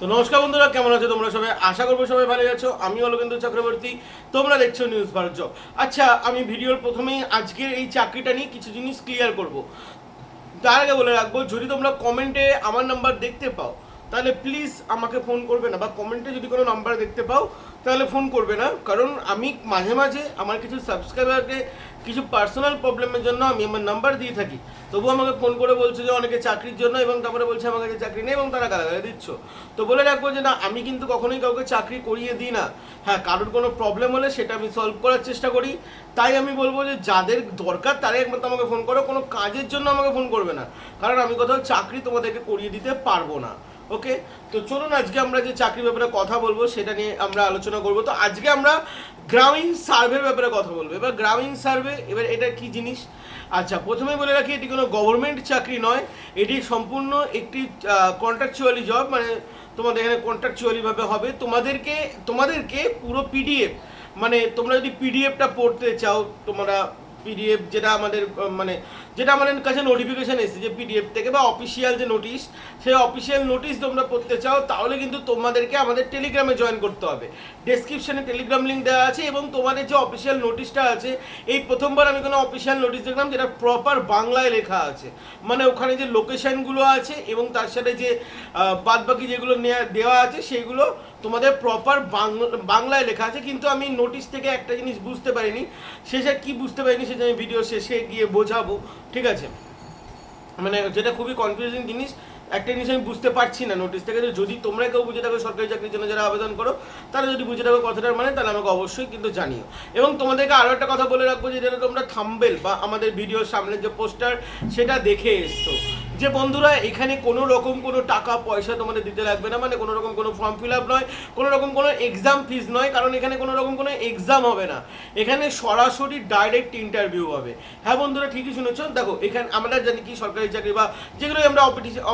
তো নমস্কার বন্ধুরা, কেমন আছো তোমরা সবাই? আশা করব সবাই ভালো আছো। আমি অলোকেন্দ্র চক্রবর্তী, তোমরা দেখছ নিউজ ভারত জব আচ্ছা আমি ভিডিওর প্রথমেই আজকের এই চাকরিটা নিয়ে কিছু জিনিস ক্লিয়ার করব। তার আগে বলে রাখব, যদি তোমরা কমেন্টে আমার নাম্বার দেখতে পাও তাহলে প্লিজ আমাকে ফোন করবে না, বা কমেন্টে যদি কোনো নাম্বার দেখতে পাও, তাহলে ফোন করবে না। কারণ আমি মাঝে মাঝে আমার কিছু সাবস্ক্রাইবারকে কিছু পার্সোনাল প্রবলেমের জন্য আমি আমার নাম্বার দিয়ে থাকি। তবু আমাকে ফোন করে বলছে যে অনেকে চাকরির জন্য এবং তারপরে বলছে আমার কাছে চাকরি নেই এবং তারা গালাগালি দিচ্ছ। তো বলে রাখব যে না, আমি কিন্তু কখনোই কাউকে চাকরি করিয়ে দিই না। হ্যাঁ কারোর কোনো প্রবলেম হলে সেটা আমি সলভ করার চেষ্টা করি। তাই আমি বলব যে যাদের দরকার তারাই একমাত্র আমাকে ফোন করো, কোনো কাজের জন্য আমাকে ফোন করবে না। কারণ আমি কোথাও চাকরি তোমাদেরকে করিয়ে দিতে পারব না। ওকে তো চলুন আজকে আমরা যে চাকরির ব্যাপারে কথা বলব, সেটা নিয়ে আমরা আলোচনা করব। তো আজকে আমরা গ্রামীণ সার্ভের ব্যাপারে কথা বলব। এবার গ্রামীণ সার্ভে, এবার এটা কি জিনিস? আচ্ছা প্রথমে বলে রাখি, এটি কোনো গভর্নমেন্ট চাকরি নয়। এটি সম্পূর্ণ একটি কন্ট্রাকচুয়ালি জব মানে তোমাদের এখানে কন্ট্রাকচুয়ালি ভাবে হবে। তোমাদেরকে তোমাদেরকে পুরো পিডিএফ মানে তোমরা যদি পিডিএফটা পড়তে চাও, তোমরা পিডিএফ যেটা আমাদের মানে যেটা আমাদের কাছে নোটিফিকেশান এসেছে যে পিডিএফ থেকে বা অফিসিয়াল যে নোটিশ সেই অফিসিয়াল নোটিশ তোমরা পড়তে চাও, তাহলে কিন্তু তোমাদেরকে আমাদের টেলিগ্রামে জয়েন করতে হবে। ডেসক্রিপশনে টেলিগ্রাম লিঙ্ক দেওয়া আছে এবং তোমাদের যে অফিসিয়াল নোটিশটা আছে, এই প্রথমবার আমি কোনো অফিসিয়াল নোটিশ দেখলাম যেটা প্রপার বাংলায় লেখা আছে। মানে ওখানে যে লোকেশনগুলো আছে এবং তার সাথে যে বাদ বাকি যেগুলো নেয়া, দেওয়া আছে সেইগুলো তোমাদের প্রপার বাংলায় লেখা আছে। কিন্তু আমি নোটিশ থেকে একটা জিনিস বুঝতে পারিনি। শেষে কি বুঝতে পারিনি সেটা আমি ভিডিও শেষে গিয়ে বোঝাবো। ঠিক আছে? মানে যেটা খুবই কনফিউজিং জিনিস, একটা জিনিস আমি বুঝতে পারছি না নোটিশ থেকে যদি তোমরা কেউ বুঝে থাকো সরকারি চাকরির জন্য যারা আবেদন করো, তারা যদি বুঝে থাকো কথাটার মানে তাহলে আমাকে অবশ্যই কিন্তু জানিও। এবং তোমাদেরকে আরও একটা কথা বলে রাখব যে যেটা তোমরা থাম্বেল বা আমাদের ভিডিওর সামনে যে পোস্টার সেটা দেখে এসছো। যে বন্ধুরা, এখানে কোনো রকম কোনো টাকা, পয়সা তোমাদের দিতে লাগবে না। মানে কোনো রকম কোনো ফর্ম ফিল আপ নয়, কোনো রকম কোনো এক্সাম ফিস নয়, কারণ এখানে কোনো রকম কোনো এক্সাম হবে না। এখানে সরাসরি ডাইরেক্ট ইন্টারভিউ হবে। হ্যাঁ বন্ধুরা, ঠিকই শুনেছো? দেখো, এখানে, আমরা জানি কি সরকারি চাকরি বা যেগুলো আমরা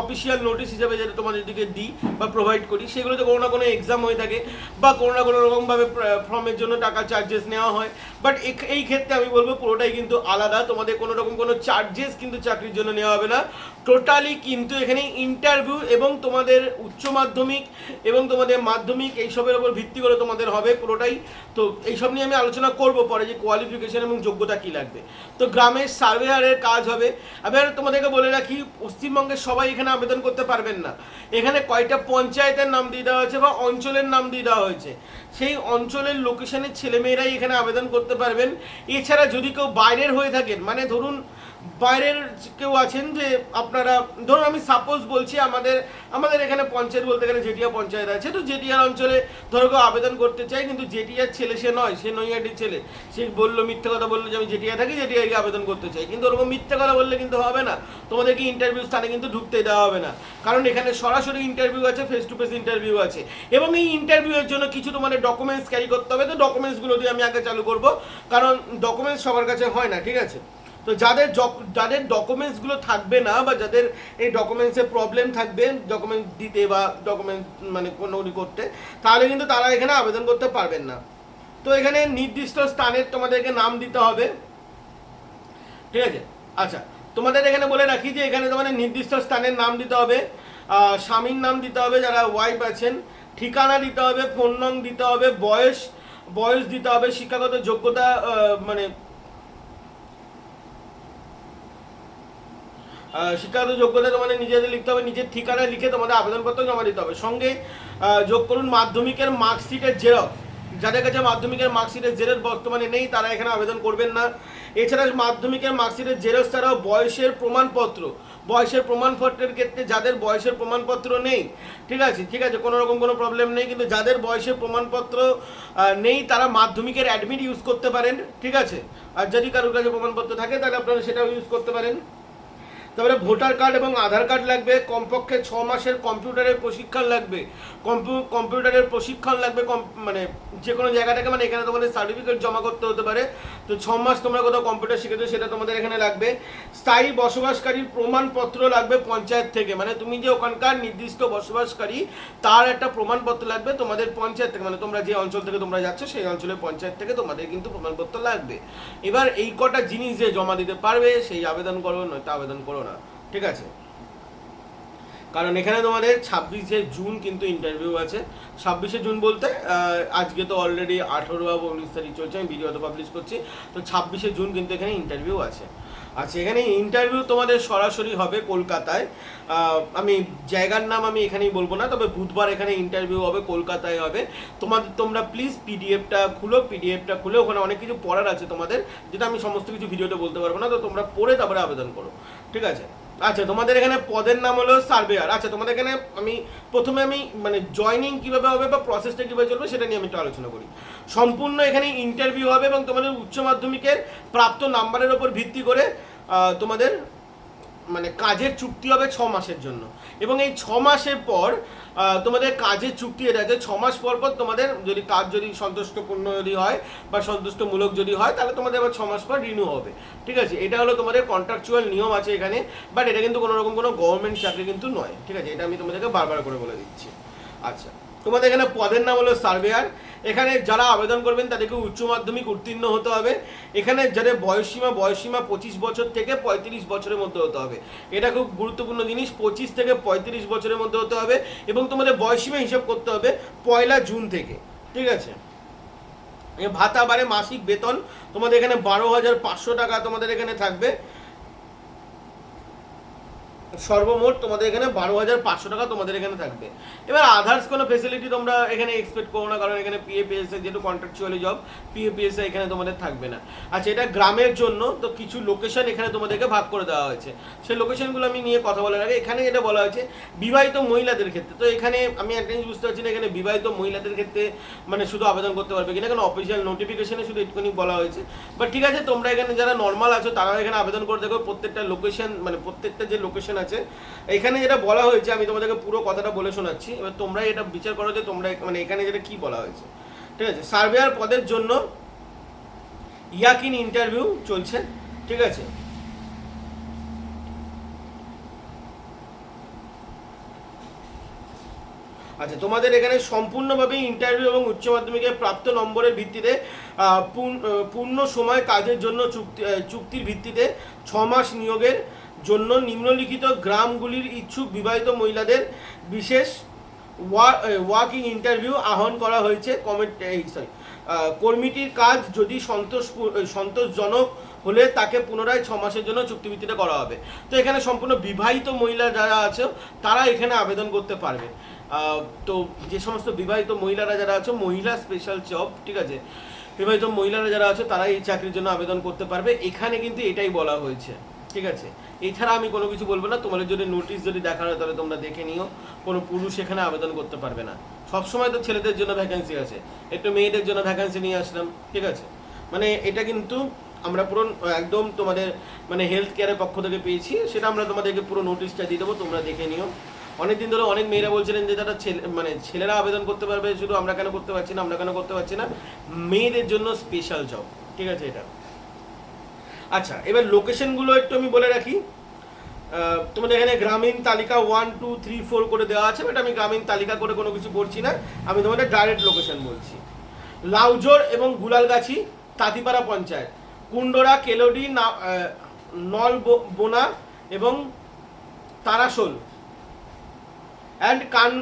অফিসিয়াল নোটিশ হিসাবে যেটা তোমাদেরকে দিই বা প্রোভাইড করি, সেগুলোতে কোনো না কোনো এক্সাম হয়ে থাকে বা কোনো না কোনো রকমভাবে ফর্মের জন্য টাকা চার্জেস নেওয়া হয়। বাট এই ক্ষেত্রে আমি বলব পুরোটাই কিন্তু আলাদা। তোমাদের কোনো রকম কোনো চার্জেস কিন্তু চাকরির জন্য নেওয়া হবে না। টোটালি কিন্তু এখানে ইন্টারভিউ এবং তোমাদের উচ্চ মাধ্যমিক এবং তোমাদের মাধ্যমিক এইসবের উপর ভিত্তি করে তোমাদের হবে পুরোটাই। তো এইসব নিয়ে আমি আলোচনা করব পরে যে কোয়ালিফিকেশন এবং যোগ্যতা কি লাগবে। তো গ্রামের সার্ভেয়ারের কাজ হবে। এবার তোমাদেরকে বলে রাখি, পশ্চিমবঙ্গের সবাই এখানে আবেদন করতে পারবেন না। এখানে কয়টা পঞ্চায়েতের নাম দিয়ে দেওয়া হয়েছে বা অঞ্চলের নাম দিয়ে দেওয়া হয়েছে। সেই অঞ্চলের লোকেশনের ছেলেমেয়েরাই এখানে আবেদন করতে পারবেন। এছাড়া যদি কেউ বাইরের হয়ে থাকেন মানে ধরুন বাইরের কেউ আছেন যে আপনারা, ধরুন আমি সাপোজ বলছি আমাদের আমাদের এখানে পঞ্চায়েত বলতে গেলে জেটিয়া পঞ্চায়েত আছে। তো জেটিয়ার অঞ্চলে ধরো কেউ আবেদন করতে চাই কিন্তু জেটিয়ার ছেলে সে নয়, সে নৈয়াটির ছেলে। সে বলল, মিথ্যে কথা বলল যে আমি জেটিয়া থাকি, জেটিয়া গিয়ে আবেদন করতে চাই কিন্তু ওরকম মিথ্যে কথা বললে কিন্তু হবে না। তোমাদেরকে ইন্টারভিউ স্থানে কিন্তু ঢুকতে দেওয়া হবে না। কারণ এখানে সরাসরি ইন্টারভিউ আছে ফেস টু ফেস ইন্টারভিউ আছে। এবং এই ইন্টারভিউয়ের জন্য কিছু তোমাদের ডকুমেন্টস ক্যারি করতে হবে। তো ডকুমেন্টসগুলো দিয়ে আমি আগে চালু করব। কারণ ডকুমেন্টস সবার কাছে হয় না, ঠিক আছে? তো যাদের যাদের ডকুমেন্টসগুলো থাকবে না বা যাদের এই ডকুমেন্টসের প্রবলেম থাকবে ডকুমেন্ট দিতে বা ডকুমেন্ট মানে কোনো করতে, তাহলে কিন্তু তারা এখানে আবেদন করতে পারবেন না। তো এখানে নির্দিষ্ট স্থানের তোমাদেরকে নাম দিতে হবে। ঠিক আছে? আচ্ছা তোমাদের এখানে বলে রাখি যে এখানে তোমাদের নির্দিষ্ট স্থানের নাম দিতে হবে স্বামীর নাম দিতে হবে, যারা ওয়াইফ আছেন, ঠিকানা দিতে হবে ফোন নং দিতে হবে, বয়স বয়স দিতে হবে, শিক্ষাগত যোগ্যতা মানে শিক্ষাগত যোগ্যতা তোমাদের নিজেদের লিখতে হবে, নিজের ঠিকানায় লিখে তোমাদের আবেদনপত্র জমা দিতে হবে। সঙ্গে যোগ করুন মাধ্যমিকের মার্কশিটের জেরক্স যাদের কাছে মাধ্যমিকের মার্কশিটের জেরক্স বর্তমানে নেই, তারা এখানে আবেদন করবেন না। এছাড়া মাধ্যমিকের মার্কশিটের জেরক্স ছাড়াও বয়সের প্রমাণপত্র। বয়সের প্রমাণপত্রের ক্ষেত্রে যাদের বয়সের প্রমাণপত্র নেই, ঠিক আছে? ঠিক আছে, কোনো রকম কোনো প্রবলেম নেই, কিন্তু যাদের বয়সের প্রমাণপত্র নেই, তারা মাধ্যমিকের অ্যাডমিট ইউজ করতে পারেন, ঠিক আছে? আর যদি কারোর কাছে প্রমাণপত্র থাকে, তাহলে আপনারা সেটাও ইউজ করতে পারেন। তারপরে ভোটার কার্ড এবং আধার কার্ড লাগবে, কমপক্ষে ছ মাসের কম্পিউটারের প্রশিক্ষণ লাগবে কম্পিউ- কম্পিউটারের প্রশিক্ষণ লাগবে মানে যে কোনো জায়গা থেকে মানে এখানে তোমাদের সার্টিফিকেট জমা করতে হতে পারে। তো ছ মাস তোমরা কোথাও কম্পিউটার শিখেছো, সেটা তোমাদের এখানে লাগবে। স্থায়ী বসবাসকারীর প্রমাণপত্র লাগবে পঞ্চায়েত থেকে মানে তুমি যে ওখানকার নির্দিষ্ট বসবাসকারী, তার একটা প্রমাণপত্র লাগবে তোমাদের পঞ্চায়েত থেকে মানে তোমরা যে অঞ্চল থেকে তোমরা যাচ্ছ, সেই অঞ্চলের পঞ্চায়েত থেকে তোমাদের কিন্তু প্রমাণপত্র লাগবে। এবার এই কটা জিনিস যে জমা দিতে পারবে, সেই আবেদন করো, নয়তো আবেদন করো না, ঠিক আছে? কারণ এখানে তোমাদের ছাব্বিশে জুন কিন্তু ইন্টারভিউ আছে। ছাব্বিশে জুন বলতে আজকে তো অলরেডি আঠেরো বা উনিশ তারিখ চলছে, আমি ভিডিও তো পাবলিশ করছি। তো ছাব্বিশে জুন কিন্তু এখানে ইন্টারভিউ আছে। আচ্ছা এখানে ইন্টারভিউ তোমাদের সরাসরি হবে কলকাতায়। আমি জায়গার নাম আমি এখানেই বলব না, তবে বুধবার এখানে ইন্টারভিউ হবে, কলকাতায় হবে। তোমাদের তোমরা প্লিজ পিডিএফটা খুলো পিডিএফটা খুলে ওখানে অনেক কিছু পড়ার আছে তোমাদের, যেটা আমি সমস্ত কিছু ভিডিওতে বলতে পারব না, তো তোমরা পড়ে তারপরে আবেদন করো। ঠিক আছে? আচ্ছা তোমাদের এখানে পদের নাম হলো সার্ভেয়ার। আচ্ছা তোমাদের এখানে আমি প্রথমে আমি মানে জয়নিং কীভাবে হবে বা প্রসেসটা কীভাবে চলবে সেটা নিয়ে আমি একটু আলোচনা করি। সম্পূর্ণ এখানে ইন্টারভিউ হবে এবং তোমাদের উচ্চ মাধ্যমিকের প্রাপ্ত নাম্বারের ওপর ভিত্তি করে তোমাদের মানে কাজের চুক্তি হবে ছ মাসের জন্য। এবং এই ছ মাসের পর তোমাদের কাজের চুক্তি এটা আছে ছ মাস পর পর তোমাদের যদি কাজ যদি সন্তুষ্টপূর্ণ যদি হয় বা সন্তুষ্টমূলক যদি হয়, তাহলে তোমাদের আবার ছ মাস পর রিনিউ হবে। ঠিক আছে? এটা হলো তোমাদের কন্ট্রাকচুয়াল নিয়ম আছে এখানে বাট এটা কিন্তু কোনো রকম কোনো গভর্নমেন্ট চাকরি কিন্তু নয়। ঠিক আছে? এটা আমি তোমাদেরকে বারবার করে বলে দিচ্ছি। আচ্ছা। তোমাদের এখানে পদের নাম হলো সার্ভেয়ার। এখানে যারা আবেদন করবেন তাদেরকে উচ্চ মাধ্যমিক উত্তীর্ণ হতে হবে। এখানে যাদের বয়সসীমা বয়সীমা পঁচিশ বছর থেকে পঁয়ত্রিশ বছরের মধ্যে হতে হবে। এটা খুব গুরুত্বপূর্ণ জিনিস, পঁচিশ থেকে পঁয়ত্রিশ বছরের মধ্যে হতে হবে এবং তোমাদের বয়সসীমা হিসাব করতে হবে পয়লা জুন থেকে। ঠিক আছে? ভাতা বারে মাসিক বেতন, তোমাদের এখানে বারো হাজার পাঁচশো টাকা তোমাদের এখানে থাকবে। সর্বমোট তোমাদের এখানে বারো হাজার পাঁচশো টাকা তোমাদের এখানে থাকবে। এবার আদার্স কোনো ফেসিলিটি তোমরা এখানে এক্সপেক্ট করো না, কারণ এখানে পিএপিএসএ যেহেতু কন্ট্রাকচুয়ালি জব পিএপিএসএ এখানে তোমাদের থাকবে না। আচ্ছা এটা গ্রামের জন্য তো কিছু লোকেশন এখানে তোমাদেরকে ভাগ করে দেওয়া হয়েছে। সেই লোকেশনগুলো আমি নিয়ে কথা বলার আগে এখানে যেটা বলা হয়েছে, বিবাহিত মহিলাদের ক্ষেত্রে। তো এখানে আমি একটা জিনিস বুঝতে পারছি না, এখানে বিবাহিত মহিলাদের ক্ষেত্রে মানে শুধু আবেদন করতে পারবে কিনা, কারণ অফিসিয়াল নোটিফিকেশনে শুধু একটুখানি বলা হয়েছে। বাট ঠিক আছে, তোমরা এখানে যারা নর্মাল আছো তারা এখানে আবেদন করে দেখো, প্রত্যেকটা লোকেশন মানে প্রত্যেকটা যে লোকেশন আছে এখানে যেটা বলা হয়েছে, আমি তোমাদেরকে পুরো কথাটা বলে শোনাচ্ছি। এবার তোমরা এটা বিচার করো যে তোমরা মানে এখানে যেটা কি বলা হয়েছে। ঠিক আছে? সার্ভেয়ার পদের জন্য ইয়াকিন ইন্টারভিউ চলছে, ঠিক আছে? আচ্ছা তোমাদের এখানে সম্পূর্ণভাবে ইন্টারভিউ এবং উচ্চ মাধ্যমিকের প্রাপ্ত নম্বরের ভিত্তিতে পূর্ণ সময় কাজের জন্য চুক্তি চুক্তির ভিত্তিতে ছ মাস নিয়োগের জন্য নিম্নলিখিত গ্রামগুলির ইচ্ছুক বিবাহিত মহিলাদের বিশেষ ওয়াকিং ইন্টারভিউ আহ্বান করা হয়েছে কমেন্ট এই সরি কর্মীটির কাজ যদি সন্তোষ সন্তোষজনক হলে তাকে পুনরায় ছ মাসের জন্য চুক্তিভিত্তিতে করা হবে। তো এখানে সম্পূর্ণ বিবাহিত মহিলা যারা আছে, তারা এখানে আবেদন করতে পারবে। তো যে সমস্ত বিবাহিত মহিলারা যারা আছে, মহিলা স্পেশাল জব ঠিক আছে? বিবাহিত মহিলারা যারা আছে, তারা এই চাকরির জন্য আবেদন করতে পারবে। এখানে কিন্তু এটাই বলা হয়েছে, ঠিক আছে? এছাড়া আমি কোনো কিছু বলব না। তোমাদের যদি নোটিশ যদি দেখানো হয়, তাহলে তোমরা দেখে নিও। কোনো পুরুষ এখানে আবেদন করতে পারবে না। সবসময় তো ছেলেদের জন্য ভ্যাকেন্সি আছে। একটু মেয়েদের জন্য ভ্যাকেন্সি নিয়ে আসলাম, ঠিক আছে? মানে এটা কিন্তু আমরা পুরো, একদম তোমাদের মানে হেলথ কেয়ারের পক্ষ থেকে পেয়েছি। সেটা আমরা তোমাদেরকে পুরো নোটিশটা দিয়ে দেবো, তোমরা দেখে নিও। অনেকদিন ধরে অনেক মেয়েরা বলছিলেন যে তারা ছেলে মানে ছেলেরা আবেদন করতে পারবে, শুধু আমরা কেন করতে পারছি না, আমরা কেন করতে পারছি না? মেয়েদের জন্য স্পেশাল জব ঠিক আছে এটা? আচ্ছা এবার লোকেশনগুলো একটু আমি বলে রাখি। তোমাদের এখানে গ্রামীণ তালিকা ওয়ান টু থ্রি ফোর করে দেওয়া আছে বাট আমি গ্রামীণ তালিকা করে কোনো কিছু করছি না। আমি তোমাদের ডাইরেক্ট লোকেশন বলছি। লাউজোর এবং গুলালগাছি, তাঁতিপাড়া পঞ্চায়েত। কুন্ডরা কেলোডি নল বোনা এবং তারাসোল অ্যান্ড কান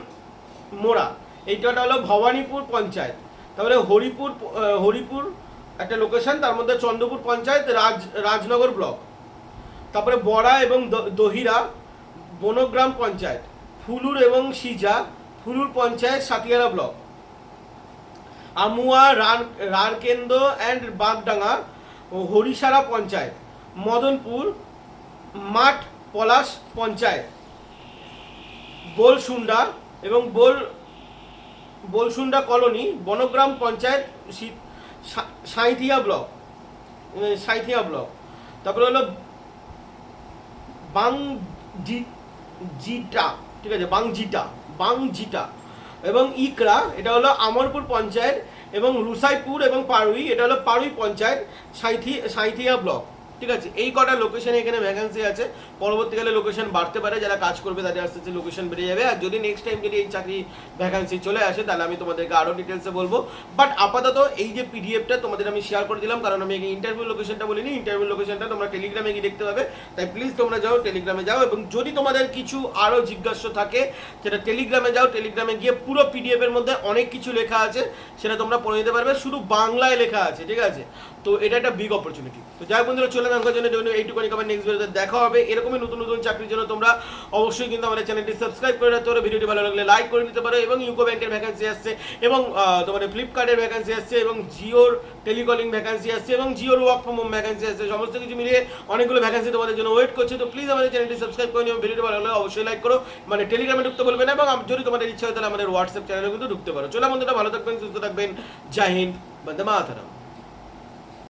মোড়া এইটা হলো ভবানীপুর পঞ্চায়েত। তারপরে হরিপুর হরিপুর একটা লোকেশন তার মধ্যে চন্দ্রপুর পঞ্চায়েত, রাজ, রাজনগর ব্লক। তারপরে বড়া এবং দহিরা, বনগ্রাম পঞ্চায়েত, ফুলুর এবং সিজা, ফুলুর পঞ্চায়েত, সাতিয়ারা ব্লক। আমুয়া, রান, রারকেন্দ্র অ্যান্ড বাগডাঙ্গা ও হরিসারা পঞ্চায়েত, মদনপুর, মাঠ পলাশ পঞ্চায়েত, বোলসুন্ডা এবং বোল, বোলসুন্ডা কলোনি, বনগ্রাম পঞ্চায়েত সি- সা- সাঁইথিয়া ব্লক। সাঁথিয়া ব্লক। তারপরে হলো বাং জি- জিটা, ঠিক আছে, বাংজিটা বাংজিটা এবং ইকরা এটা হলো আমরপুর পঞ্চায়েত এবং রুসাইপুর এবং পারুই, এটা হলো পারুই পঞ্চায়েত, সাঁইথি, সাঁইথিয়া ব্লক। ঠিক আছে? এই কটা লোকেশনে এখানে ভ্যাকান্সি আছে। পরবর্তীকালে লোকেশন বাড়তে পারে, যারা কাজ করবে তাদের আস্তে আস্তে লোকেশন বেড়ে যাবে। আর যদি নেক্সট টাইম যদি এই চাকরি ভ্যাকান্সি চলে আসে, তাহলে আমি তোমাদেরকে আরও ডিটেলসে বলব। বাট আপাতত এই যে পিডিএফটা তোমাদের আমি শেয়ার করে দিলাম, কারণ আমি ইন্টারভিউ লোকেশনটা বলিনি ইন্টারভিউ লোকেশনটা তোমরা টেলিগ্রামে গিয়ে দেখতে পাবে। তাই প্লিজ তোমরা যাও টেলিগ্রামে যাও এবং যদি তোমাদের কিছু আরও জিজ্ঞাসা থাকে, সেটা টেলিগ্রামে যাও টেলিগ্রামে গিয়ে পুরো পিডিএফের মধ্যে অনেক কিছু লেখা আছে, সেটা তোমরা পড়ে নিতে পারবে। শুধু বাংলায় লেখা আছে, ঠিক আছে? তো এটা একটা বিগ অপরচুনিটি তো যাই বন্ধুরা, চলে আমার জন্য এইটুকুনি খাবার নেক্সট ভিডিওতে দেখা হবে। এরকমই নতুন নতুন চাকরির জন্য তোমরা অবশ্যই কিন্তু আমাদের চ্যানেলটি সাবস্ক্রাইব করে রাখতে পারো। ভিডিওটি ভালো লাগলে লাইক করে নিতে পারো এবং ইউকো ব্যাংকের ভ্যাকান্সি আসছে এবং তোমাদের ফ্লিপকার্টের ভ্যাকান্সি আসছে এবং জিওর টেলিকলিং ভ্যাকান্সি আসছে এবং জিওর ওয়ার্ক ফ্রম হোম ভ্যাকান্সি আসছে। সমস্ত কিছু মিলিয়ে অনেকগুলো ভ্যাকান্সি তোমাদের জন্য ওয়েট করছে। তো প্লিজ আমাদের চ্যানেলটি সাবস্ক্রাইব করে নিও। ভিডিওটি ভালো লাগলে অবশ্যই লাইক করো। মানে টেলিগ্রামে ঢুকতে বলবে না এবং যদি তোমাদের ইচ্ছা হয় তাহলে আমাদের হোয়াটসঅ্যাপ চ্যানেলে কিন্তু ঢুকতে পারো। চলো বন্ধুরা, ভালো থাকবেন, সুস্থ থাকবেন। জয় হিন্দ, বন্দে